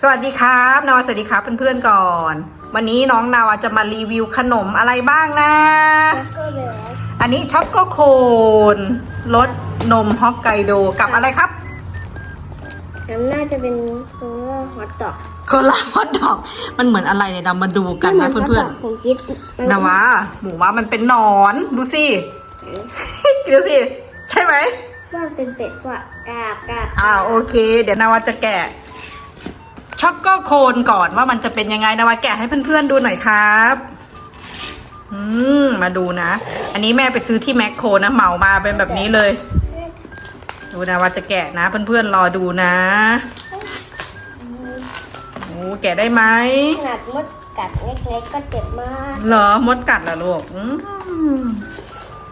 สวัสดีครับนาวาสวัสดีครับเพื่อนๆก่อน วันนี้น้องนาวาจะมารีวิวขนมอะไรบ้างนะก็เลยอันนี้ช็อกโกโคนรสนมฮอกไกโดกับอะไรครับน้ำน่าจะเป็นตัวฮอตดอกโคลาฮอทดอก มันเหมือนอะไรเนี่ยเรามาดูกันนะเพื่อนผมคิดๆนาวาหมูว่ามันเป็นหนอนดูสิดูสิใช่ไหมว่าเป็นเป็ดว่ากาบกาบอ่าโอเค เดี๋ยวนาวาจะแกะ ช็อกโกโคนก่อนว่ามันจะเป็นยังไงนาวาแกะให้เพื่อนๆดูหน่อยครับอืมมาดูนะ อันนี้แม่ไปซื้อที่แมคโครนะเหมามาเป็นแบบนี้เลย ดูนะว่าจะแกะนะเพื่อนๆรอดูนะโอ้แกะได้ไหมขนาดมดกัดเล็กๆก็เจ็บมากเหรอมดกัดเหรอลูกอืม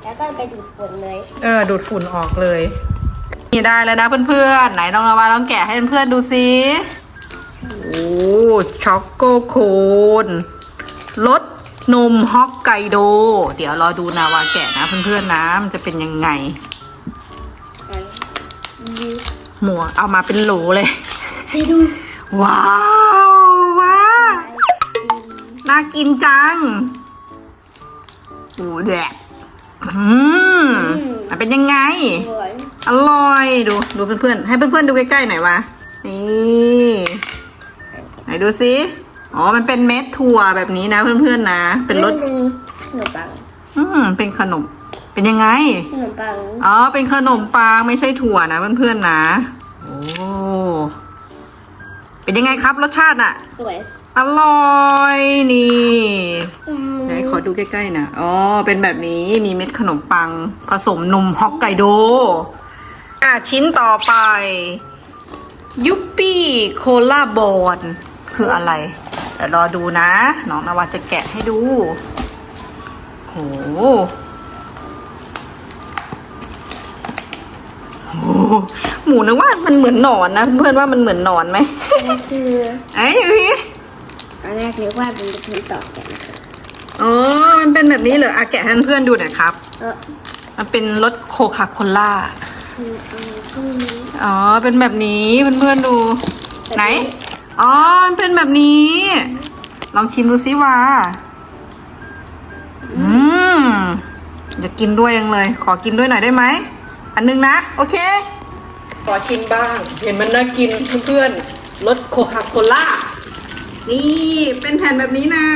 แล้วก็ไปดูดฝุ่นเลย เออ ดูดฝุ่นออกเลย นี่ได้แล้วนะเพื่อนๆไหนลองนาวาลองแกะให้เพื่อนๆดูสิโอ้ ช็อกโกโคนรสนมฮอกไกโด เดี๋ยวรอดูนาวาแกะนะเพื่อนๆนะมันจะเป็นยังไง หมูเอามาเป็นโหลเลย ไปดูว้าวว้าน่ากินจังโอ้แดกอืมมันเป็นยังไง สวยอร่อยดูดูเพื่อนๆให้เพื่อนๆดูใกล้ๆหน่อยวะนี่ไหน ดูสิอ๋อ มันเป็นเม็ดถั่วแบบนี้นะเพื่อนๆนะ เป็นรสเป็นขนมปัง อืม เป็นขนม เป็นยังไง ขนมปัง อ๋อ เป็นขนมปังไม่ใช่ถั่วนะเพื่อนๆนะ โอ้ เป็นยังไงครับรสชาติอะสวย อร่อยนี่อืมไหนขอดูใกล้ๆนะอ๋อ เป็นแบบนี้ มีเม็ดขนมปัง ผสมนมฮอกไกโด อะชิ้นต่อไป ยุปปี้โคลาบอน คืออะไรเดี๋ยวรอดูนะ น้องนาวาจะแกะให้ดูโหโอ้โหหมูนึกว่ามันเหมือนหนอนนะเพื่อนว่ามันเหมือนหนอนไหมอันนี้คือไอ้พี่ตอนแรกนึกว่าเป็นเป็นตอกแกะนะคะอ๋อมันเป็นแบบนี้เหรออะแกะให้เพื่อนๆดูหน่อยครับ เออมันเป็นรสโคคาโคล่าคือเอาพวกนี้อ๋อเป็นแบบนี้เพื่อนๆดู ไหน อ๋อมันเป็นแบบนี้ ลองชิมดูสิว่า อืมอยากกินด้วยยังเลย ขอกินด้วยหน่อยได้ไหม อันนึงนะ โอเค ขอชิมบ้าง เห็นมันน่ากินเพื่อนๆรสโคคาโคล่า นี่ เป็นแผ่นแบบนี้นะ